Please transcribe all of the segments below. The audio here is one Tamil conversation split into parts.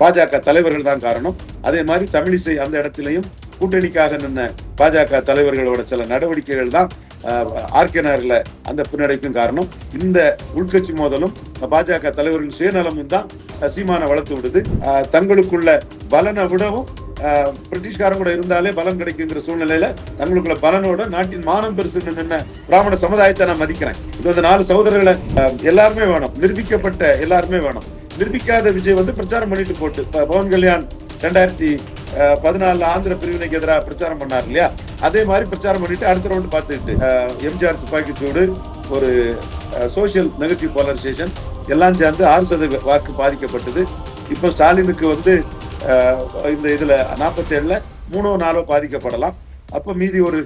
பாஜக தலைவர்கள் தான் காரணம். அதே மாதிரி தமிழிசை அந்த இடத்திலையும் கூட்டணிக்காக நின்ன பாஜக தலைவர்களோட சில நடவடிக்கைகள் தான் ஆர்கே அந்த பின்னடைக்கும் காரணம். இந்த உள்கட்சி மோதலும் பாஜக தலைவர்கள் சுயநலமும் தான் சீமான வளர்த்து விடுது. தங்களுக்குள்ள பலனை விடவும் அஹ், பிரிட்டிஷ்காரன் கூட இருந்தாலே பலம் கிடைக்குங்கிற சூழ்நிலையில தங்களுக்குள்ள பலனோட நாட்டின் மானம் பெருசு நின்ன பிராமண சமுதாயத்தை நான் மதிக்கிறேன். இது வந்து நாலு சகோதரர்களை எல்லாருமே வேணும். நிரூபிக்கப்பட்ட எல்லாருமே வேணும். நிரூபிக்காத விஜய் வந்து பிரச்சாரம் பண்ணிட்டு போட்டு பவன் கல்யாண் ரெண்டாயிரத்தி பதினாலுல ஆந்திர பிரிவினைக்கு எதிராக பிரச்சாரம் பண்ணார் இல்லையா? அதே மாதிரி பிரச்சாரம் பண்ணிட்டு அடுத்த ரவுண்டு பார்த்துக்கிட்டு எம்ஜிஆர் துப்பாக்கிச்சூடு ஒரு சோசியல் நெகட்டிவ் போலரைசேஷன் எல்லாம் சேர்ந்து ஆறு சதவீத வாக்கு பாதிக்கப்பட்டது. இப்போ ஸ்டாலினுக்கு வந்து இந்த இதில் நாற்பத்தி மூணோ நாலோ பாதிக்கப்படலாம். அப்போ மீதி ஒரு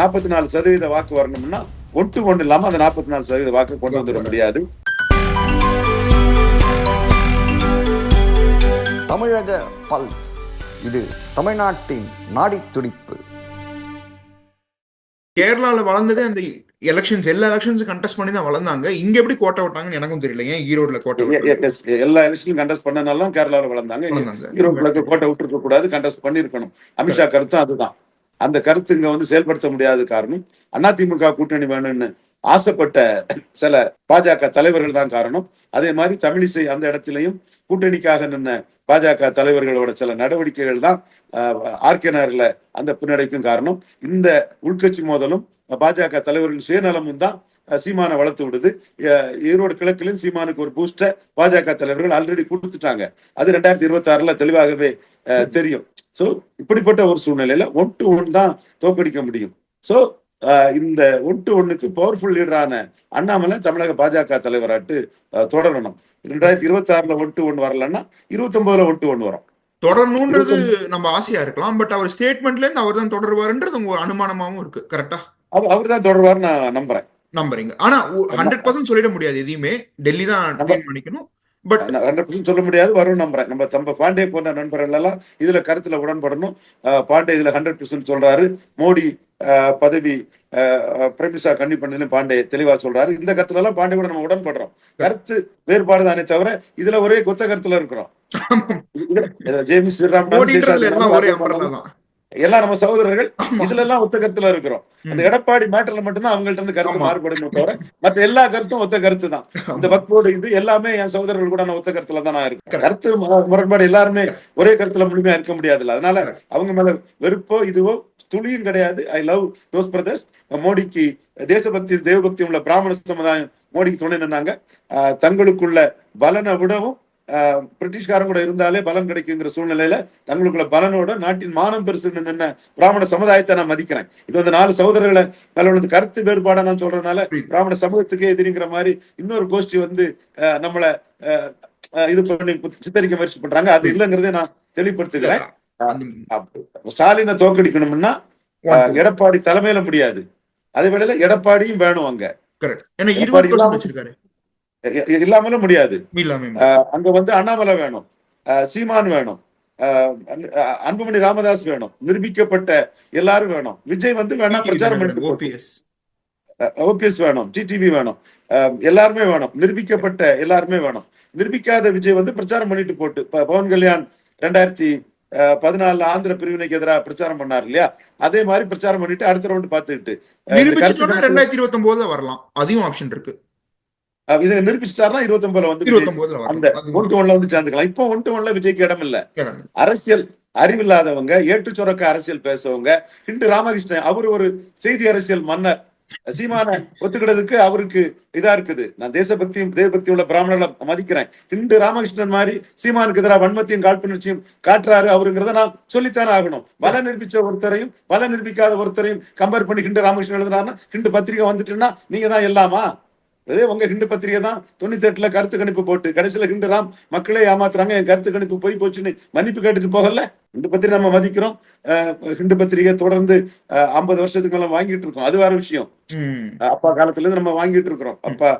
நாற்பத்தி நாலு சதவீத வாக்கு வரணும்னா ஒன் டு இல்லாமல் அந்த நாற்பத்தி நாலு சதவீத வாக்கு கொண்டு வந்துட முடியாது. தமிழக பல்ஸ். இது தமிழ்நாட்டின் நாடித் துடிப்பு. கேரளால வளர்ந்ததே அந்த எலெக்ஷன்ஸ் எல்லா எலெக்ஷன்ஸ் கண்டெஸ்ட் பண்ணி தான் வளர்ந்தாங்க. இங்க எப்படி கோட்டை விட்டாங்கன்னு எனக்கும் தெரியல. ஏன் ஈரோடுல கோட்டை எல்லா எலெக்ஷனும் கண்டெஸ்ட் பண்ணனால கேரளாவில் வளர்ந்தாங்க. ஈரோடுல கோட்டை விட்டுருக்க கூடாது கண்டெஸ்ட் பண்ணிருக்கணும். அமித்ஷா கருத்தும் அதுதான். அந்த கருத்து இங்க வந்து செயல்படுத்த முடியாத காரணம் அதிமுக கூட்டணி வேணும்னு ஆசைப்பட்ட சில பாஜக தலைவர்கள் தான் காரணம். அதே மாதிரி தமிழிசை அந்த இடத்திலையும் கூட்டணிக்காக நின்ன பாஜக தலைவர்களோட சில நடவடிக்கைகள் தான் ஆர்கேனர்ல அந்த பின்னடைக்கும் காரணம். இந்த உள்கட்சி மோதலும் பாஜக தலைவர்கள் சுயநலமும் தான் சீமானை வளர்த்து விடுது. ஈரோடு கிழக்கிலும் சீமானுக்கு ஒரு பூஸ்டை பாஜக தலைவர்கள் ஆல்ரெடி கொடுத்துட்டாங்க. அது ரெண்டாயிரத்தி இருபத்தி ஆறுல தெளிவாகவே தெரியும். சோ இப்படிப்பட்ட ஒரு சூழ்நிலையில ஒன் டு ஒன் தான் தோக்கடிக்க முடியும். சோ இந்த ஒன் டு ஒன்னுக்கு பவர்ஃபுல் லீடரான அண்ணாமலை தமிழக பாஜக தலைவராட்டு தொடரணும். ரெண்டாயிரத்தி இருபத்தி ஆறுல ஒன் டு ஒன் வரலன்னா இருபத்தி ஒன்பதுல ஒன் டு ஒன் வரும். தொடரணும்ன்றது நம்ம ஆசையா இருக்கலாம். பட் அவர் ஸ்டேட்மெண்ட்ல இருந்து அவர் தான் தொடருவாருன்றது உங்க அனுமானமாவும் இருக்கு. கரெக்டா அவர் தான் தொடர்வார் நான் நம்புறேன். நம்புறீங்க. ஆனா ஹண்ட்ரட் பர்சன்ட் சொல்லிட முடியாது எதையுமே. டெல்லி தான் தீர்மானிக்கணும் பட் ஹண்ட்ரட் பர்சன்ட் சொல்ல முடியாது வரும் நம்புறேன். நம்ம நம்ம பாண்டே போன்ற நண்பர்கள் எல்லாம் இதுல கருத்துல உடன்படணும். பாண்டே இதுல ஹண்ட்ரட் பர்சன்ட் சொல்றாரு. மோடி பதவி பிரமிசா கண்ணி பண்ணதுல பாண்டே தெளிவா சொல்றாரு. இந்த கருத்துல எல்லாம் பாண்டே கூட நம்ம உடன்படுறோம். கருத்து வேறுபாடு தானே தவிர இதுல ஒரே கொத்த கருத்துல இருக்கிறோம். ஜேம்ஸ் ஸ்ரீராம் எல்லாம் நம்ம சகோதரர்கள். இதுல எல்லாம் ஒத்த கருத்துல இருக்கிறோம். அந்த. எடப்பாடி மேட்டர்ல மட்டும்தான் அவங்கள்ட்ட இருந்து கருத்து. மாறுபடுமே தவிர மற்ற எல்லா கருத்தும் ஒத்த கருத்து தான் இந்த வக்போடு இது எல்லாமே என் சகோதரர்கள் கூட ஒத்த கருத்துல தான் நான் இருக்கேன். கருத்து முரண்பாடு எல்லாருமே ஒரே கருத்துல முழுமையா இருக்க முடியாதுல்ல. அதனால அவங்க மேல வெறுப்போ இதுவோ துளியும் கிடையாது. ஐ லவ் தோஸ் பிரதர்ஸ் மோடிக்கு தேசபக்தி தேவபக்தி உள்ள பிராமண சமுதாயம் மோடிக்கு துணை நின்னாங்க. தங்களுக்குள்ள பலனை விடவும் பிரிட்டிஷ்காரன் கூட இருந்தாலே பலன் கிடைக்குங்கிற சூழ்நிலையில தங்களுக்குள்ள பலனோட நாட்டின் மானம் பெருசு நின்ன பிராமண சமுதாயத்தை நான் மதிக்கிறேன். இது வந்து நாலு சகோதரர்களை மேல வந்து கருத்து வேறுபாடா நான் சொல்றதுனால. பிராமண சமூகத்துக்கே எதிரிங்கிற மாதிரி இன்னொரு கோஷ்டி வந்து நம்மள இது பண்ணி சித்தரிக்க முயற்சி பண்றாங்க. அது இல்லைங்கிறதை நான் தெளிவுபடுத்துகிறேன். ஸ்டாலினை தோக்கடிக்கணும்னா எடப்பாடி தலைமையில முடியாது. அதே வேளையில எடப்பாடியும் வேணும் அங்க. ஏன்னா இருபது வச்சிருக்காரு. இல்லாமலும் முடியாது. அங்க வந்து அண்ணாமலை வேணும். சீமான் வேணும். அன்புமணி ராமதாஸ் வேணும். நிரூபிக்கப்பட்ட எல்லாரும் வேணும். விஜய் வந்து வேணா பிரச்சாரம். ஓபிஎஸ் வேணும். டிடிவி வேணும். எல்லாருமே வேணும். நிரூபிக்கப்பட்ட எல்லாருமே வேணும். நிரூபிக்காத விஜய் வந்து பிரச்சாரம் பண்ணிட்டு போட்டு பவன் கல்யாண் ரெண்டாயிரத்தி அஹ், பதினாலுல ஆந்திர பிரிவினைக்கு எதிராக பிரச்சாரம் பண்ணார் இல்லையா? அதே மாதிரி பிரச்சாரம் பண்ணிட்டு அடுத்த ரவுண்டு கணிப்பு- ரெண்டாயிரத்தி இருபத்தி ஒன்பதுல வரலாம். அதையும் ஆப்ஷன் இருக்கு. இதை நிரூபிச்சிட்டாருன்னா இருபத்தி ஒன்பதுல வந்து அந்த ஒன் டு ஒன்ல வந்து சேர்ந்துக்கலாம். இப்போ ஒன் டு ஒன்ல விஜய்க்கு இடம் இல்ல அரசியல் அறிவில்லாதவங்க ஏட்டு சுரக்க அரசியல் பேசுறவங்க ஹிண்டு ராமகிருஷ்ணன் அவர் ஒரு செய்தி அரசியல் மன்னர். சீமான ஒத்துக்கிடதுக்கு அவருக்கு இதா இருக்குது. நான் தேசபக்தியும் தேவபக்தி உள்ள பிராமணர்களை மதிக்கிறேன். ஹிண்டு ராமகிருஷ்ணன் மாதிரி சீமானுக்கு எதிராக வன்மத்தையும் காழ்ப்புணர்ச்சியும் காட்டுறாரு அவருங்கிறத நான் சொல்லித்தானே ஆகணும். பல நிரூபிச்ச ஒருத்தரையும் பல நிரூபிக்காத ஒருத்தரையும் கம்பேர் பண்ணி ஹிண்டு ராமகிருஷ்ணன் எழுதுனாருன்னா ஹிண்டு பத்திரிகை வந்துட்டுன்னா நீங்க தான் எல்லாமா? அதே உங்க ஹிண்டு பத்திரிகை தான் தொண்ணூத்தி எட்டுல கருத்து கணிப்பு போட்டு கடைசியில ஹிண்டு ராம் மக்களே ஏமாத்துறாங்க என் கருத்து கணிப்பு போய் போச்சுன்னு மன்னிப்பு கேட்டுட்டு போகல? ஹிண்டு பத்திரிகை நம்ம மதிக்கிறோம். ஹிண்டு பத்திரிகை தொடர்ந்து ஐம்பது வருஷத்துக்கு மேல வாங்கிட்டு இருக்கோம். அது வேற விஷயம். அப்பா காலத்துல இருந்து நம்ம வாங்கிட்டு இருக்கிறோம். அப்பா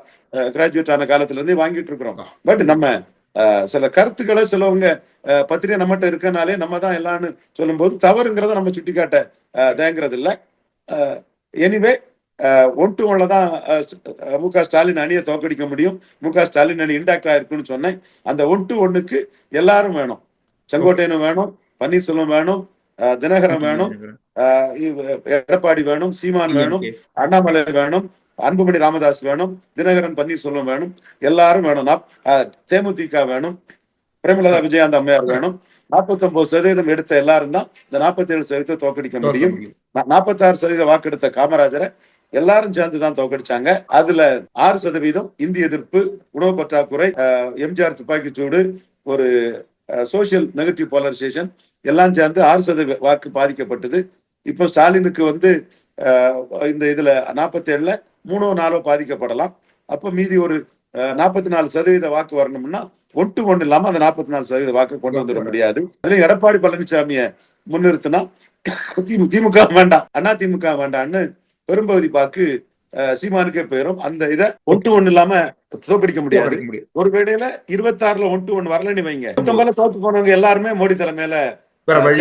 கிராஜுவேட் ஆன காலத்துல இருந்து வாங்கிட்டு இருக்கிறோம். பட் நம்ம சில கருத்துக்களை சிலவங்க பத்திரிகை நம்மகிட்ட இருக்கனாலே நம்ம தான் எல்லாம்னு சொல்லும்போது தவறுங்கிறத நம்ம சுட்டிக்காட்ட அஹ், தயங்குறது இல்ல எனிவே ஒன் டு ஒன்ல தான் மு க ஸ்டாலின் அணியை தோக்கடிக்க முடியும். மு க ஸ்டாலின் அணி இன்டாக்டா இருக்குன்னு சொன்னேன். அந்த ஒன் டு ஒன்னுக்கு எல்லாரும் வேணும். செங்கோட்டையனும் வேணும் பன்னீர்செல்வம் வேணும் தினகரன் வேணும் எடப்பாடி வேணும் சீமான் வேணும் அண்ணாமலை வேணும் அன்புமணி ராமதாஸ் வேணும் தினகரன் பன்னீர்செல்வம் வேணும் எல்லாரும் வேணும். தேமுதிக வேணும் பிரேமலதா விஜயகாந்த் அம்மையார் வேணும். 49% சதவீதம் எடுத்த எல்லாரும் தான் இந்த 47 சதவீதத்தை தோக்கடிக்க முடியும். நாற்பத்தாறு சதவீத வாக்கெடுத்த காமராஜரை எல்லாரும் சேர்ந்து தான் தோக்கடிச்சாங்க அதுல ஆறு சதவீதம் இந்தி எதிர்ப்பு உணவு பற்றாக்குறை எம்ஜிஆர் துப்பாக்கிச்சூடு ஒரு சோசியல் நெகட்டிவ் போலரைசேஷன் எல்லாம் சேர்ந்து ஆறு சதவீத வாக்கு பாதிக்கப்பட்டது. இப்போ ஸ்டாலினுக்கு வந்து இந்த இதுல நாற்பத்தி ஏழுல மூணோ நாலோ பாதிக்கப்படலாம். அப்போ மீதி ஒரு நாற்பத்தி நாலு சதவீத வாக்கு வரணும்னா ஒன்று ஒன்று இல்லாம அந்த நாற்பத்தி நாலு சதவீத வாக்கு கொண்டு வந்துட முடியாது. அதுல எடப்பாடி பழனிசாமியை முன்னிறுத்தினா திமு- திமுக வேண்டாம் அண்ணா திமுக வேண்டாம்னு பெரும்பகுதி அஹ், சீமானுக்கே போயிரும். அந்த இதை ஒட்டு ஒண்ணு இல்லாம தோக்கடிக்க முடியாது. ஒரு வேளையில இருபத்தாறுல ஒன்று ஒண்ணு வரலன்னு வைங்க. பத்தொன்பதுல தோத்து போனவங்க எல்லாருமே மோடி தலைமையில வேற வழி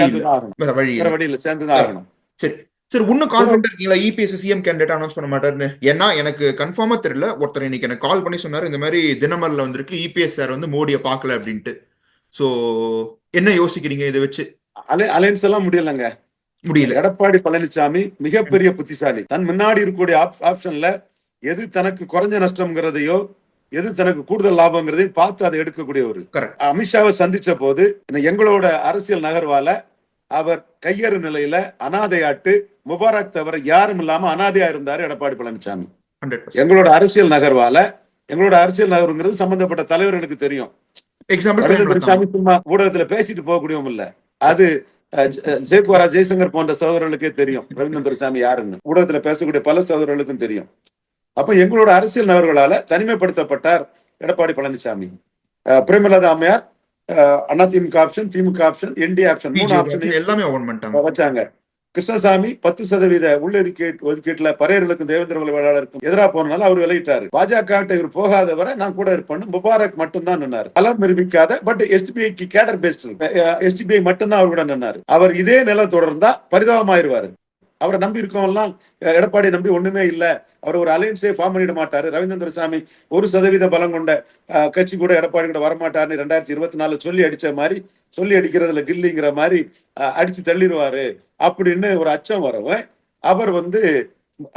வேற வழி வேற வழியில சேர்ந்துதான் ஆகணும். சரி. சரி இன்னும் கான்ஃபிடன்ட் இருக்கீங்களா E EPS CM candidate announce பண்ண மாட்டாருன்னு. ஏன்னா எனக்கு கன்ஃபார்மா தெரியல. ஒருத்தர் இன்னைக்கு எனக்கு கால் பண்ணி சொன்னாரு. இந்த மாதிரி தினமரில் வந்திருக்கு. இபிஎஸ் சார் வந்து மோடியை பார்க்கல அப்படின்ட்டு. சோ என்ன யோசிக்கிறீங்க இதை வச்சு? அலை அலைன்ஸ் எல்லாம் முடியலங்க. முடியல. எடப்பாடி பழனிசாமி மிகப்பெரிய புத்திசாலி. தன் முன்னாடி இருக்கக்கூடிய ஆப்- ஆப்ஷன்ல எது தனக்கு குறைஞ்ச நஷ்டம்ங்கிறதையோ எது தனக்கு கூடுதல் லாபங்கிறதையும் பார்த்து அதை எடுக்கக்கூடியவர். Correct. அமித்ஷாவை சந்திச்ச போது எங்களோட அரசியல் நகர்வால அவர் கையறு நிலையில அனாதையாட்டு முபாரக் தவிர யாரும் இல்லாம அனாதையா இருந்தாரு எடப்பாடி பழனிசாமி எங்களோட அரசியல் நகர்வால எங்களோட அரசியல் நகர்ங்கிறது சம்பந்தப்பட்ட தலைவர்களுக்கு தெரியும். ஊடகத்துல பேசிட்டு போகக்கூடியவும் இல்ல. அது ஜெயக்குமாரா ஜெய்சங்கர் போன்ற சகோதரர்களுக்கே தெரியும். ரவீந்திர சாமி யாருன்னு. ஊடகத்துல பேசக்கூடிய பல சகோதரர்களுக்கும் தெரியும். அப்ப எங்களோட அரசியல் நபர்களால தனிமைப்படுத்தப்பட்டார் எடப்பாடி பழனிசாமி. பிரேமலதா அம்மையார் அஹ், அதிமுக ஆப்ஷன் திமுக ஆப்ஷன் என்டி ஆப்ஷன் மூணு ஆப்ஷன் எல்லாமே வச்சாங்க. கிருஷ்ணசாமி பத்து சதவீத உள்ளொதுக்கீட்டு ஒதுக்கீட்டுல பறையர்களுக்கும் தேவேந்திர வேளாளருக்கும் எதிராக போனனால அவர் விலகிட்டாரு பாஜக இவர் போகாத வரை நான் கூட இருப்பேன் முபாரக் மட்டும்தான் நின்னாரு. பலம் நிரூபிக்காத பட் எஸ்டிபிஐக்கு கேடர் பேஸ்ட் எஸ்டிபிஐ மட்டும்தான் அவர் கூட நின்னாரு. அவர் இதே நிலை தொடர்ந்தா பரிதாபமாயிருவாரு. அவரை நம்பி இருக்கவங்கலாம் அஹ், எடப்பாடி நம்பி ஒண்ணுமே இல்ல. அவர் ஒரு அலையன்ஸே ஃபார்ம் பண்ணிட மாட்டாரு. ரவீந்திர சாமி ஒரு சதவீத பலம் கொண்ட கட்சி கூட எடப்பாடி கூட வரமாட்டாருன்னு ரெண்டாயிரத்தி இருபத்தி நாலு சொல்லி அடிச்ச மாதிரி சொல்லி அடிக்கிறதுல கில்லிங்கிற மாதிரி அடிச்சு தள்ளிடுவாரு அப்படின்னு ஒரு அச்சம் வரவன் அவர் வந்து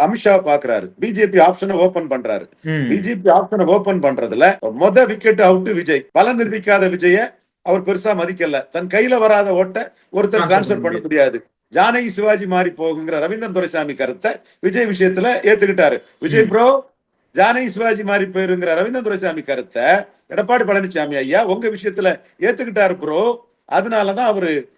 அமித்ஷா பாக்குறாரு. பிஜேபி ஆப்ஷனை ஓபன் பண்றாரு. பிஜேபி ஆப்ஷனை ஓபன் பண்றதுல மொத விக்கெட் அவுட் விஜய். பலன் நிரூபிக்காத விஜய அவர் பெருசா மதிக்கல. தன் கையில வராத ஓட்ட ஒருத்தர் டிரான்ஸ்பர் பண்ண முடியாது. ஜானகி சிவாஜி மாறி போகுங்கிற ரவீந்திரன் துரைசாமி கருத்தை விஜய் விஷயத்துல ஏத்துக்கிட்டாரு. விஜய் ப்ரோ ஜானகி சிவாஜி மாறி போயிருங்கிற ரவீந்திரன் துரைசாமி கருத்தை எடப்பாடி பழனிசாமி ஐயா உங்க விஷயத்துல ஏத்துக்கிட்டாரு ப்ரோ அதனாலதான் அவரு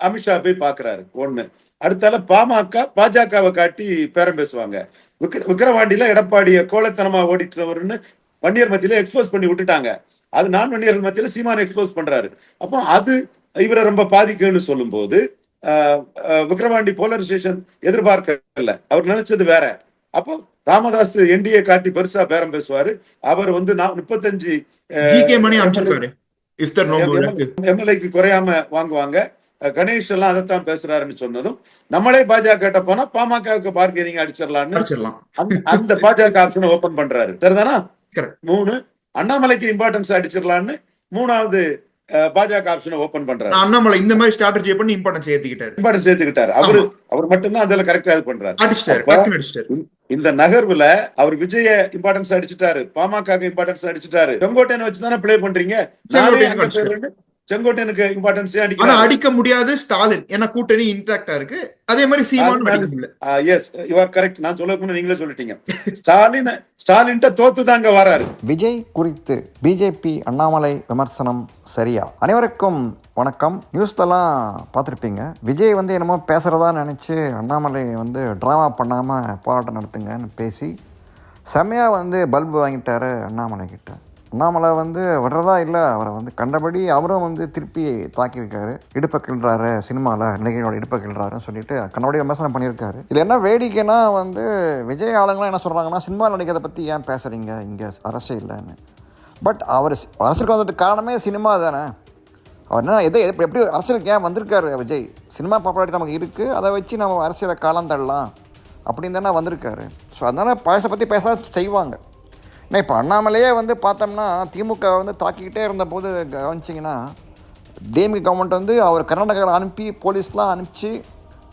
அமித்ஷா போய் பாக்குறாரு. ஒண்ணு. அடுத்தால பாமக பாஜகவை காட்டி பேரம் பேசுவாங்க. விக்ர- விக்கிரவாண்டியில எடப்பாடிய கோலத்தனமா ஓடிட்டுறவர்னு வன்னியர் மத்தியில எக்ஸ்போஸ் பண்ணி விட்டுட்டாங்க. அது நான் வன்னியர்கள் மத்தியில சீமான எக்ஸ்போஸ் பண்றாரு. அப்போ அது இவரை ரொம்ப பாதிக்கும்னு சொல்லும்போது அஹ், விக்கிரவாண்டி போலரைசேஷன் எதிர்பார்க்கல. அவர் நினைச்சது வேற. அப்போ ராமதாஸ் என்டிஏ காட்டி பெருசா பேரம் பேசுவாரு. அவர் வந்து முப்பத்தஞ்சு எம்எல்ஏக்கு குறையாம வாங்குவாங்க. கணேஷ் எல்லாம் அதைத்தான் பேசுறாருன்னு சொன்னதும் நம்மளே பாஜக கிட்ட போனா பாமகவுக்கு பார்க்கறீங்க அடிச்சிடலான்னு அடிச்சிடலாம். அந்த- பாஜக ஆப்ஷனை ஓபன் பண்றாரு. சரிதானா. மூணு அண்ணாமலைக்கு இம்பார்ட்டன்ஸ் அடிச்சிடலான்னு மூணாவது பாஜக ஆப்ஷனை ஓபன் பண்றாரு. அண்ணாமலை இந்த மாதிரி ஸ்ட்ராட்டஜியை பண்ணி இம்பார்ட்டன்ஸ் ஏத்திக்கிட்டாரு. இம்பார்ட்டன்ஸ் சேர்த்துக்கிட்டாரு அவரு அவர் மட்டும்தான் அதுல கரெக்டா இது பண்றாரு. இந்த நகர்வுல அவர் விஜய இம்பார்ட்டன்ஸ் அடிச்சுட்டாரு பாமக இம்பார்ட்டன்ஸ் அடிச்சுட்டாரு. செங்கோட்டையனை வச்சுதானே ப்ளே பண்றீங்க? செங்கோட்டையனுக்கு இம்பார்ட்டன்ஸ் ஆனா அடிக்கிறாரு. அடிக்க முடியாது ஸ்டாலின். ஏன்னா கூட்டணி இன்டாக்டா இருக்கு. அதே மாதிரி சீமானும் அடிக்க முடியல. எஸ் யூ ஆர் கரெக்ட் நான் சொல்ல நீங்களே சொல்லிட்டீங்க. ஸ்டாலின் ஸ்டாலின்ட்ட தோத்து தாங்க வராரு. விஜய் குறித்து பிஜேபி அண்ணாமலை விமர்சனம் சரியா? அனைவருக்கும் வணக்கம். நியூஸ்லலாம் பார்த்துருப்பீங்க. விஜய் வந்து என்னமோ பேசுகிறதா நினச்சி அண்ணாமலை வந்து ட்ராமா பண்ணாமல் போராட்டம் நடத்துங்கன்னு பேசி செம்மையாக வந்து பல்பு வாங்கிட்டாரு அண்ணாமலை கிட்ட அண்ணாமலை வந்து விடுறதா இல்லை அவரை வந்து கண்டபடி அவரும் வந்து திருப்பி தாக்கியிருக்காரு. இடுப்பை கிள்றாரு சினிமாவில் நடிகையோட இடுப்பை கிள்றாருன்னு சொல்லிட்டு கண்டபடி விமர்சனம் பண்ணியிருக்காரு. இது என்ன வேடிக்கைன்னா வந்து விஜய் ஆளுங்களாம் என்ன சொல்கிறாங்கன்னா சினிமா நடிக்கிறதை பற்றி ஏன் பேசுகிறீங்க இங்கே அரசியல்லன்னு பட் அவர் அரசுக்கு வந்ததுக்கு காரணமே சினிமா தானே. அவர் என்ன எதை எப்படி எப்படி அரசியலுக்கு ஏன் வந்திருக்காரு விஜய்? சினிமா பாப்புலாரிட்டி நமக்கு இருக்குது அதை வச்சு நம்ம அரசியலை காலம் தள்ளலாம் அப்படின்னு தானே வந்திருக்காரு. ஸோ அதனால் பழசை பற்றி பேச செய்வாங்க. நான் இப்போ அண்ணாமலையே வந்து பார்த்தோம்னா திமுக வந்து தாக்கிக்கிட்டே இருந்தபோது கவனிச்சிங்கன்னா டிஎம்கே கவர்மெண்ட் வந்து அவர் கர்நாடகாவில் அனுப்பி போலீஸ்லாம் அனுப்பிச்சு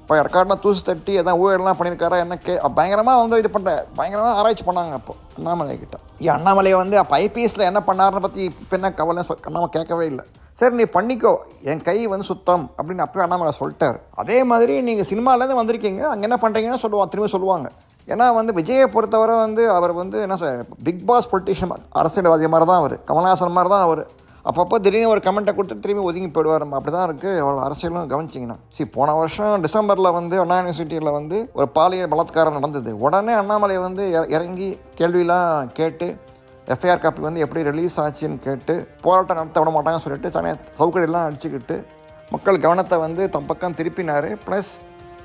இப்போ ரெக்கார்ட்லாம் தூசு தட்டி எதாவது ஊழல்லாம் பண்ணியிருக்காரா என்ன கே பயங்கரமாக வந்து இது பண்ணுற பயங்கரமாக ஆராய்ச்சி பண்ணாங்க அப்போ அண்ணாமலை கிட்ட. ஏன் அண்ணாமலை வந்து அப்போ ஐபிஎஸ்சில் என்ன பண்ணாருன்னு பற்றி இப்போ என்ன கவலை சொ அண்ணாமலை கேட்கவே இல்லை. சரி நீ பண்ணிக்கோ என் கை வந்து சுத்தம் அப்படின்னு அப்போயே அண்ணாமலை சொல்லிட்டார். அதே மாதிரி நீங்கள் சினிமாலேருந்து வந்திருக்கீங்க அங்கே என்ன பண்ணுறீங்கன்னு சொல்லுவாங்க திரும்பி சொல்லுவாங்க. ஏன்னா வந்து விஜயை பொறுத்தவரை வந்து அவர் வந்து என்ன சொல் பிக் பாஸ் பொலிட்டிஷியன் அரசியல்வாதி மாதிரி தான் அவர். கமல்ஹாசன் மாதிரி தான் அவர். அப்பப்போ திடீர்னு ஒரு கமெண்ட்டை கொடுத்து திரும்பி ஒதுங்கி போயிடுவார். அப்படி தான் இருக்குது அவரோட அரசியலும் கவனிச்சிங்கன்னா. சரி போன வருஷம் டிசம்பரில் வந்து அண்ணா யூனிவர்சிட்டியில் வந்து ஒரு பாலியல் பலாத்காரம் நடந்தது. உடனே அண்ணாமலை வந்து இற- இறங்கி கேள்வியெலாம் கேட்டு எஃப்ஐஆர் காப்பி வந்து எப்படி ரிலீஸ் ஆச்சுன்னு கேட்டு போராட்டம் நடத்த விட மாட்டாங்கன்னு சொல்லிட்டு தனியாக சவுக்கடியெல்லாம் அடிச்சுக்கிட்டு மக்கள் கவனத்தை வந்து தம் பக்கம் திருப்பினார். ப்ளஸ்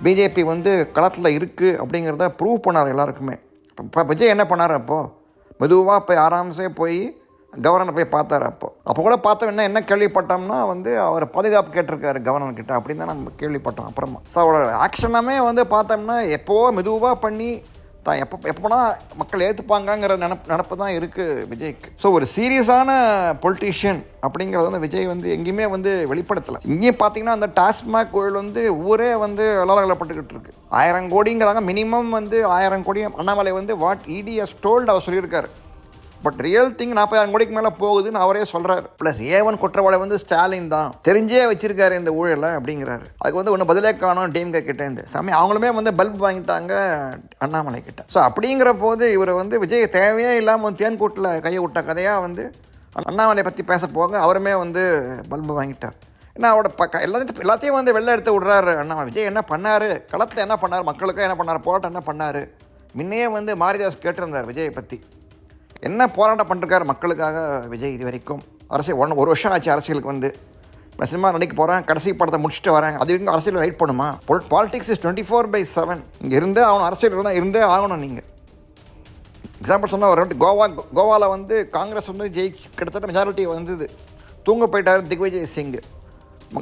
பிஜேபி வந்து களத்தில் இருக்குது அப்படிங்கிறத ப்ரூவ் பண்ணார் எல்லாருக்குமே. இப்போ விஜய் என்ன பண்ணார் அப்போது மெதுவாக போய் ஆராம்சே போய் கவர்னர் போய் பார்த்தாரு அப்போ. அப்போ கூட பார்த்தோம் என்ன என்ன கேள்விப்பட்டோம்னா வந்து அவர் பாதுகாப்பு கேட்டிருக்காரு கவர்னர்கிட்ட அப்படின்னு தான் நம்ம கேள்விப்பட்டோம் அப்புறமா. ஸோ அவரோட ஆக்ஷனாமே வந்து பார்த்தோம்னா எப்போவோ மெதுவாக பண்ணி தான். எப்போ எப்போனா மக்கள் ஏற்றுப்பாங்கங்கிற நினப் நினப்பு தான் இருக்குது விஜய்க்கு. ஸோ ஒரு சீரியஸான பொலிட்டீஷியன் அப்படிங்கிறத வந்து விஜய் வந்து எங்கேயுமே வந்து வெளிப்படுத்தலை. இங்கேயும் பார்த்தீங்கன்னா அந்த டாஸ்மாக் கோயில் வந்து ஊரே வந்து விளாடப்பட்டுக்கிட்டு இருக்கு. ஆயிரம் கோடிங்கிறாங்க. மினிமம் வந்து ஆயிரம் கோடி. அண்ணாமலை வந்து வாட் இடிஎஸ் டோல்டு அவர் சொல்லியிருக்காரு. பட் ரியல் திங் நாற்பதாயிரம் கோடிக்கு மேலே போகுதுன்னு அவரே சொல்கிறார் ப்ளஸ் ஏவன் குற்றவாளி வந்து ஸ்டாலின் தான். தெரிஞ்சே வச்சிருக்காரு இந்த ஊழலை அப்படிங்கிறாரு. அதுக்கு வந்து ஒன்று பதிலே காணும் டிஎம்கே கிட்டேருந்து சாமி அவங்களுமே வந்து பல்ப் வாங்கிட்டாங்க அண்ணாமலை கிட்ட. ஸோ அப்படிங்கிற போது இவர் வந்து விஜய் தேவையே இல்லாமல் தேன்கூட்டில் கையை விட்ட கதையாக வந்து அண்ணாமலை பற்றி பேச போக அவருமே வந்து பல்பு வாங்கிட்டார். ஏன்னா அவரோட பக்க எல்லாத்தையும் எல்லாத்தையும் வந்து வெளில எடுத்து விட்றாரு அண்ணாமலை. விஜய் என்ன பண்ணார்? களத்தில் என்ன பண்ணார்? மக்களுக்கு என்ன பண்ணார்? போராட்டம் என்ன பண்ணார்? முன்னையே வந்து மாரிதாஸ் கேட்டிருந்தார் விஜயை பற்றி என்ன போராட்டம் பண்ணிருக்காரு மக்களுக்காக விஜய் இது வரைக்கும்? அரசியல் ஒன் ஒரு வருஷம் ஆச்சு அரசியலுக்கு வந்து. இப்போ சினிமா நடிக்க போகிறேன் கடைசி படத்தை முடிச்சுட்டு வரேன். அது வரைக்கும் அரசியல் வெயிட் பண்ணுமா? பொல் politics is twenty four by seven இங்கே இருந்தே ஆகணும் அரசியல் தான் இருந்தே ஆகணும் நீங்கள் எக்ஸாம்பிள் சொன்னால் ஒரு கோவா கோவாவில் வந்து காங்கிரஸ் வந்து ஜெயி கிட்டத்தட்ட மெஜாரிட்டி வந்தது. தூங்க போயிட்டார் திக்விஜய் சிங்.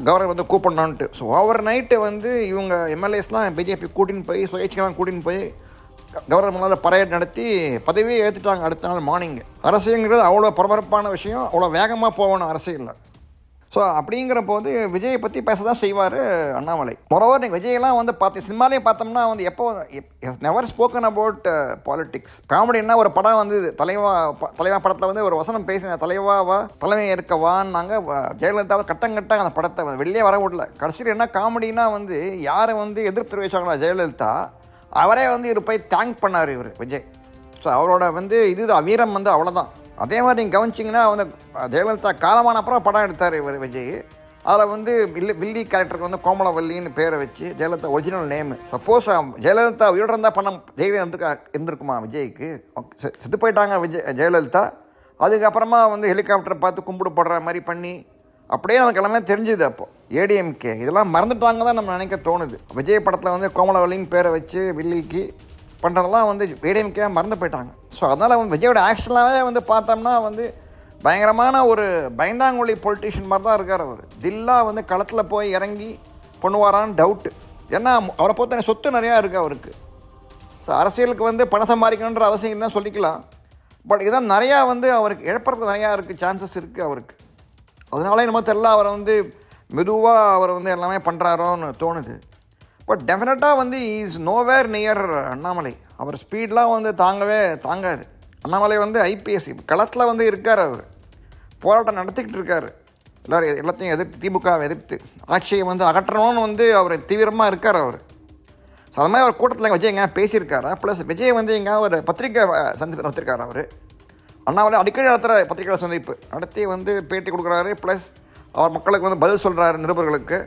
கவர்னர் வந்து கூப்பிடணுன்ட்டு ஸோ ஓவர் நைட்டு வந்து இவங்க எம்எல்ஏஸ்லாம் பிஜேபி கூட்டின்னு போய் சுயேட்சைக்கெல்லாம் கூட்டின்னு போய் கவர்னர் முன்னால் பரையட் நடத்தி பதவியே ஏற்றுட்டாங்க அடுத்த நாள் மார்னிங் அரசியங்கிறது அவ்வளோ பரபரப்பான விஷயம் அவ்வளோ வேகமாக போகணும் அரசியலில். ஸோ அப்படிங்கிறப்போ வந்து விஜயை பற்றி பேச தான் செய்வார் அண்ணாமலை. மொரோவர் நீங்கள் விஜயெல்லாம் வந்து பார்த்து சினிமாலேயே பார்த்தோம்னா வந்து எப்போ நெவர் ஸ்போக்கன் அபவுட் பாலிட்டிக்ஸ் காமெடின்னா ஒரு படம் வந்து தலைவா ப- தலைவா படத்தில் வந்து ஒரு வசனம் பேசின தலைவாவா தலைமை ஏற்கவான்னாங்க ஜெயலலிதாவை ஜெயலலிதாவை கட்டங்கட்டாங்க அந்த படத்தை. வெளியே வர விடல. கடைசியில் என்ன காமெடினா வந்து யாரை வந்து எதிர்ப்பு தெரிவிச்சாங்களா ஜெயலலிதா? அவரே வந்து இவர் போய் தேங்க் பண்ணார் இவர் விஜய். ஸோ அவரோட வந்து இதுதான் வீரம் வந்து அவ்வளோதான் அதே மாதிரி நீங்கள் கவனிச்சிங்கன்னா வந்து ஜெயலலிதா காலமான அப்புறம் படம் எடுத்தார் இவர் விஜய். அதில் வந்து வில்லி வில்லி கேரக்டருக்கு வந்து கோமலவல்லின்னு பேரை வச்சு Jayalalithaa original name suppose Jayalalithaa உயிரோட இருந்தால் பணம் ஜெயலலிதா இருந்துக்கா இருந்திருக்குமா விஜய்க்கு? செத்து போயிட்டாங்க விஜய் ஜெயலலிதா. அதுக்கப்புறமா வந்து ஹெலிகாப்டர் பார்த்து கும்பிடு போடுற மாதிரி பண்ணி அப்படியே நமக்கு எல்லாமே தெரிஞ்சுது அப்போ. ஏடிஎம்கே. இதெல்லாம் மறந்துட்டாங்க தான் நம்ம நினைக்க தோணுது. விஜய் படத்தில் வந்து கோமலவல்லின்னு பேரை வச்சு வில்லிக்கு பண்ணுறதெல்லாம் வந்து ஏடிஎம்கே மறந்து போயிட்டாங்க. ஸோ அதனால் வந்து விஜயோட ஆக்ஷனாகவே வந்து பார்த்தோம்னா வந்து பயங்கரமான ஒரு பயந்தாங்குழி பொலிட்டிஷியன் மாதிரி தான் இருக்கார் அவர். தில்லா வந்து களத்தில் போய் இறங்கி பண்ணுவாரான்னு டவுட்டு ஏன்னா அவரை பொறுத்த சொத்து நிறையா இருக்குது அவருக்கு. ஸோ அரசியலுக்கு வந்து பணம் சம்பாதிக்கணுன்ற அவசியம் இல்லைன்னு சொல்லிக்கலாம். பட் இதான் நிறையா வந்து அவருக்கு இழப்புறதுக்கு நிறையா இருக்குது சான்சஸ் இருக்குது அவருக்கு. அதனாலே நம்ம தெரில அவரை வந்து மெதுவாக அவர் வந்து எல்லாமே பண்ணுறாரோன்னு தோணுது. பட் டெஃபினட்டாக வந்து இஸ் நோவேர் நியர் அண்ணாமலை. அவர் ஸ்பீட்லாம் வந்து தாங்கவே தாங்காது. அண்ணாமலை வந்து ஐபிஎஸ் களத்தில் வந்து இருக்கார் அவர். போராட்டம் நடத்திக்கிட்டு இருக்கார். எல்லோரும் எல்லாத்தையும் எதிர்த்து திமுகவை எதிர்த்து ஆட்சியை வந்து அகற்றணும்னு வந்து அவர் தீவிரமாக இருக்கார் அவர். ஸோ அது மாதிரி அவர் கூட்டத்தில் விஜய் எங்கேயா பேசியிருக்காரா? ப்ளஸ் விஜய் வந்து எங்கேயா ஒரு பத்திரிக்கை சந்திப்பு நடத்திருக்காரு அவர்? அண்ணாமலை அடிக்கடி நடத்துகிற பத்திரிகை சந்திப்பு. நடத்தி வந்து பேட்டி கொடுக்குறாரு. ப்ளஸ் அவர் மக்களுக்கு வந்து பதில் சொல்கிறாரு நிருபர்களுக்கு.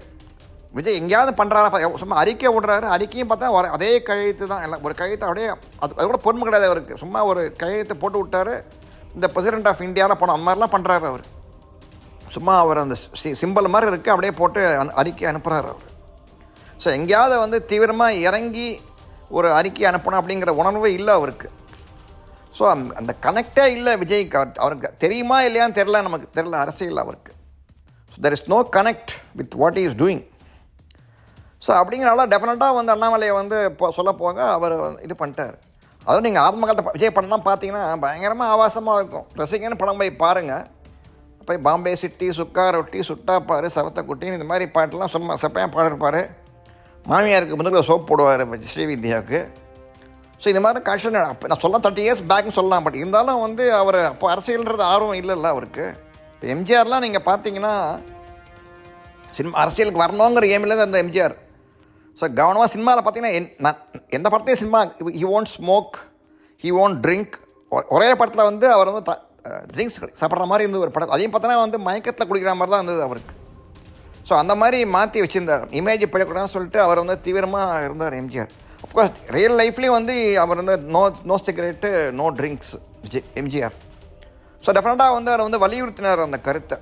விஜய் எங்கேயாவது பண்ணுறாரா சும்மா அறிக்கை விடுறாரு அறிக்கையும் பார்த்தா ஒரு அதே கழுத்து தான். எல்லாம் ஒரு கழுத்து அப்படியே அது அது கூட பொறுமை கிடையாது அவருக்கு. சும்மா ஒரு கழுத்தை போட்டு விட்டாரு இந்த பிரசிடென்ட் ஆஃப் இந்தியாவில் போன அந்த மாதிரிலாம் பண்ணுறாரு அவர். சும்மா அவர் அந்த சி- சிம்பல் மாதிரி இருக்குது அப்படியே போட்டு அனு- அறிக்கை அனுப்புகிறாரு அவர். ஸோ எங்கேயாவது வந்து தீவிரமாக இறங்கி ஒரு அறிக்கை அனுப்பணும் அப்படிங்கிற உணர்வே இல்லை அவருக்கு. ஸோ அந்த அந்த கனெக்டே இல்லை விஜய்க்கு. அவருக்கு தெரியுமா இல்லையான்னு தெரில நமக்கு தெரில அரசியல் அவருக்கு. So there is no connect with what is doing so அப்படிங்கிறனால டெஃபினட்டாக வந்து அண்ணாமலையை வந்து இப்போ சொல்ல போங்க. அவர் இது பண்ணிட்டார். அதுவும் நீங்கள் ஆத்மகாலத்தை விஜய் படம்லாம் பார்த்தீங்கன்னா பயங்கரமாக ஆபாசமாக இருக்கும். ரசிகன் படம் போய் பாருங்கள் போய் பாம்பே சிட்டி சுக்கா ரொட்டி சுட்டா பாரு குட்டின்னு இந்த மாதிரி பாட்டெல்லாம் சும்மா செப்பையாக பாடிருப்பார். மாமியாருக்கு முதல்ல சோப் போடுவார் ஸ்ரீவித்யாவுக்கு. ஸோ இந்த மாதிரி கஷ்டம் அப்போ நான் சொல்லலாம் தேர்ட்டி இயர்ஸ் பேக்னு சொல்லலாம். பட் இருந்தாலும் வந்து அவர் அப்போ அரசியல்ன்றது ஆர்வம் இல்லைல்ல அவருக்கு. இப்போ எம்ஜிஆர்லாம் நீங்கள் பார்த்தீங்கன்னா சினிமா அரசியலுக்கு வரணுங்கிற ஏமில் அந்த எம்ஜிஆர். ஸோ கவனமாக சினிமாவில் பார்த்தீங்கன்னா என் நான் எந்த படத்தையும் cinema he won't smoke he won't drink ஒரே படத்தில் வந்து அவர் வந்து த ட்ரிங்க்ஸ் சாப்பிட்ற மாதிரி இருந்தது ஒரு படம். அதையும் பார்த்தோன்னா வந்து மயக்கத்தில் குடிக்கிற மாதிரி தான் இருந்தது அவருக்கு. ஸோ அந்த மாதிரி மாற்றி வச்சுருந்தார். இமேஜ் பழக்கூடாதுன்னு சொல்லிட்டு அவர் வந்து தீவிரமாக இருந்தார் எம்ஜிஆர். அஃப்கோர்ஸ் ரியல் லைஃப்லேயும் வந்து அவர் வந்து no no cigarette no drinks MGR. So டெஃபினட்டாக வந்து அவர் வந்து வலியுறுத்தினார் அந்த கருத்தை.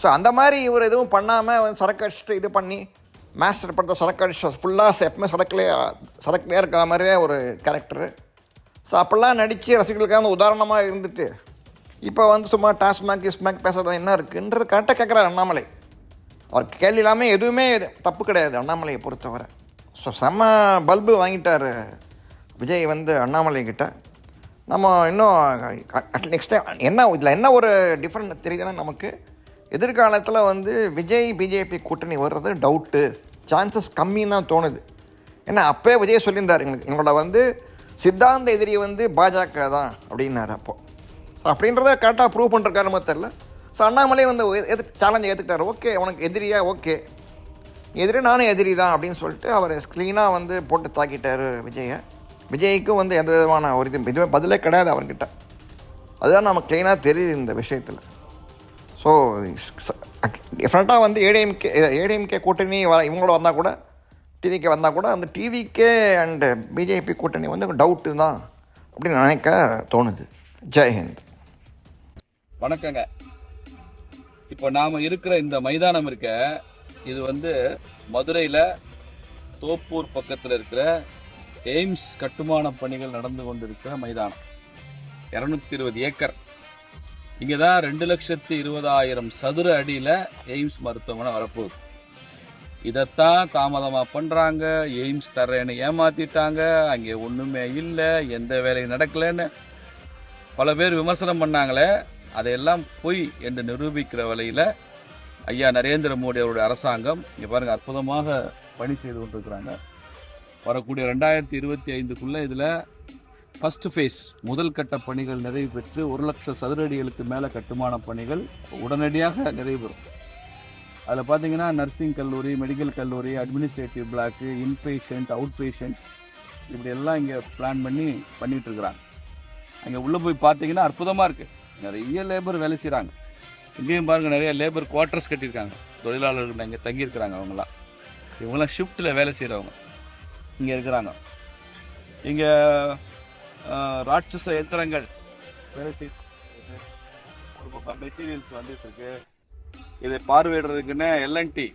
ஸோ அந்த மாதிரி இவர் எதுவும் பண்ணாமல் வந்து சரக்கு அடிச்சுட்டு இது பண்ணி மாஸ்டர் படத்தை சரக்கு அடிச்சு ஃபுல்லாக எப்பவுமே சரக்குலே சரக்குலேயே இருக்கிற மாதிரியே ஒரு கேரக்டரு ஸோ அப்போல்லாம் நடித்து ரசிகர்களுக்காக உதாரணமாக இருந்துட்டு இப்போ வந்து சும்மா டாஸ்மாக் இஸ்மேக் பேசுறது என்ன இருக்குன்றது கரெக்டாக கேட்குறாரு அண்ணாமலை. அவர் கேள்வி இல்லாமல் எதுவுமே இது தப்பு கிடையாது அண்ணாமலையை பொறுத்தவரை. ஸோ செம்ம பல்பு வாங்கிட்டார் விஜய் வந்து அண்ணாமலை கிட்ட. நம்ம இன்னும் நெக்ஸ்ட் டைம் என்ன இதில் என்ன ஒரு டிஃப்ரெண்ட் தெரியுதுன்னா நமக்கு? எதிர்காலத்தில் வந்து விஜய் பிஜேபி கூட்டணி வர்றது டவுட்டு சான்சஸ் கம்மின்னு தான் தோணுது. ஏன்னா அப்போயே விஜய் சொல்லியிருந்தார் எங்களுக்கு எங்களோட வந்து சித்தாந்த எதிரி வந்து பாஜக தான் அப்படின்னாரு அப்போ. ஸோ அப்படின்றத கரெக்டாக ப்ரூவ் பண்ணுறக்காரு நம்ம தெரில ஸோ அண்ணாமலை வந்து எது சேலஞ்சை ஏற்றுக்கிட்டார் ஓகே உனக்கு எதிரியா? ஓகே. எதிரி நானும் எதிரி தான் அப்படின்னு சொல்லிட்டு அவர் க்ளீனாக வந்து போட்டு தாக்கிட்டார் விஜயை விஜய்க்கும் வந்து எந்த விதமான ஒரு இது இதுவே பதிலே கிடையாது அவன்கிட்ட அதுதான் நம்ம க்ளீனாக தெரியுது இந்த விஷயத்தில். ஸோ டெஃபினட்டாக வந்து ஏடிஎம்கே ஏடிஎம்கே கூட்டணி வர இவங்களோட வந்தால் கூட டிவிக்கே வந்தால் கூட அந்த டிவிக்கே அண்டு பிஜேபி கூட்டணி வந்து டவுட்டு தான் அப்படின்னு நினைக்க தோணுது. ஜெய்ஹிந்த் வணக்கங்க. இப்போ நாம் இருக்கிற இந்த மைதானம் இருக்க இது வந்து மதுரையில் தோப்பூர் பக்கத்தில் இருக்கிற எய்ம்ஸ் கட்டுமான பணிகள் நடந்து கொண்டிருக்கிற மைதானம். இரநூத்தி இருபது ஏக்கர். இங்கே தான் ரெண்டு லட்சத்தி இருபதாயிரம் சதுர அடியில் எய்ம்ஸ் மருத்துவமனை வரப்போகுது. இதைத்தான் தாமதமாக பண்ணுறாங்க எய்ம்ஸ் தர்றேன்னு ஏமாத்திட்டாங்க. அங்கே ஒன்றுமே இல்லை. எந்த வேலையும் நடக்கலைன்னு பல பேர் விமர்சனம் பண்ணாங்களே. அதையெல்லாம் பொய் என்று நிரூபிக்கிற வகையில் ஐயா நரேந்திர மோடி அவருடைய அரசாங்கம் இங்கே பாருங்கள் அற்புதமாக பணி செய்து கொண்டிருக்கிறாங்க. வரக்கூடிய ரெண்டாயிரத்தி இருபத்தி ஐந்துக்குள்ளே இதில் ஃபஸ்ட் ஃபேஸ் முதல் கட்ட பணிகள் நிறைவு பெற்று ஒரு லட்சம் சதுர அடிகளுக்கு மேலே கட்டுமான பணிகள் உடனடியாக நிறைவு பெறும். அதில் பார்த்தீங்கன்னா நர்சிங் கல்லூரி மெடிக்கல் கல்லூரி administrative block inpatient out patient இப்படி எல்லாம் இங்கே பிளான் பண்ணி பண்ணிகிட்ருக்குறாங்க அங்கே உள்ளே போய் பார்த்தீங்கன்னா அற்புதமாக இருக்குது நிறைய லேபர் வேலை செய்கிறாங்க இங்கேயும் பாருங்கள் நிறைய லேபர் குவார்ட்டர்ஸ் கட்டியிருக்காங்க. தொழிலாளர்கள் இங்கே தங்கியிருக்கிறாங்க அவங்களாம் இவங்களாம் ஷிஃப்ட்டில் வேலை செய்கிறவங்க இங்கே இருக்கிறாங்க. இங்கே ராட்சச எந்திரங்கள் வேலை செய்ய ஒரு பக்கம் மெட்டீரியல்ஸ் வந்துட்டு இருக்கு. இதை பார்வையிடுறதுக்குன்னு எல்என்டி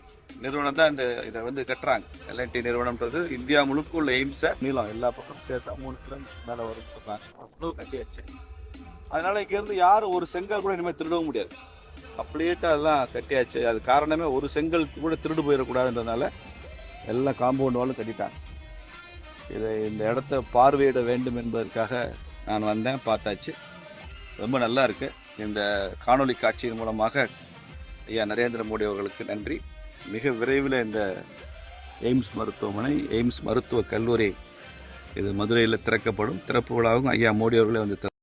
நிறுவனம் தான் இந்த இதை வந்து கட்டுறாங்க. எல்என்டி நிறுவனம்ன்றது இந்தியா முழுக்க உள்ள எய்ம்ஸை நீளம் எல்லா பக்கம் சேர்த்தா மூணு கிலோமீட்டர் மேலே வரும் சொல்றாங்க. அவ்வளோ கட்டியாச்சு அதனால இங்கேருந்து யாரும் ஒரு செங்கல் கூட இனிமேல் திருடவும் முடியாது. கம்ப்ளீட்டாக அதெல்லாம் கட்டியாச்சு. அது காரணமே ஒரு செங்கல் கூட திருடு போயிடக்கூடாதுன்றதுனால எல்லா காம்பவுண்ட் வாலும் கட்டிட்டாங்க. இதை இந்த இடத்த பார்வையிட வேண்டும் என்பதற்காக நான் வந்தேன் பார்த்தாச்சு. ரொம்ப நல்லா இருக்கு. இந்த காணொலி காட்சியின் மூலமாக ஐயா நரேந்திர மோடி அவர்களுக்கு நன்றி. மிக விரைவில் இந்த எய்ம்ஸ் மருத்துவமனை எய்ம்ஸ் மருத்துவக் கல்லூரி இது மதுரையில் திறக்கப்படும். திறப்பு விழாவும் ஐயா மோடி அவர்களே வந்து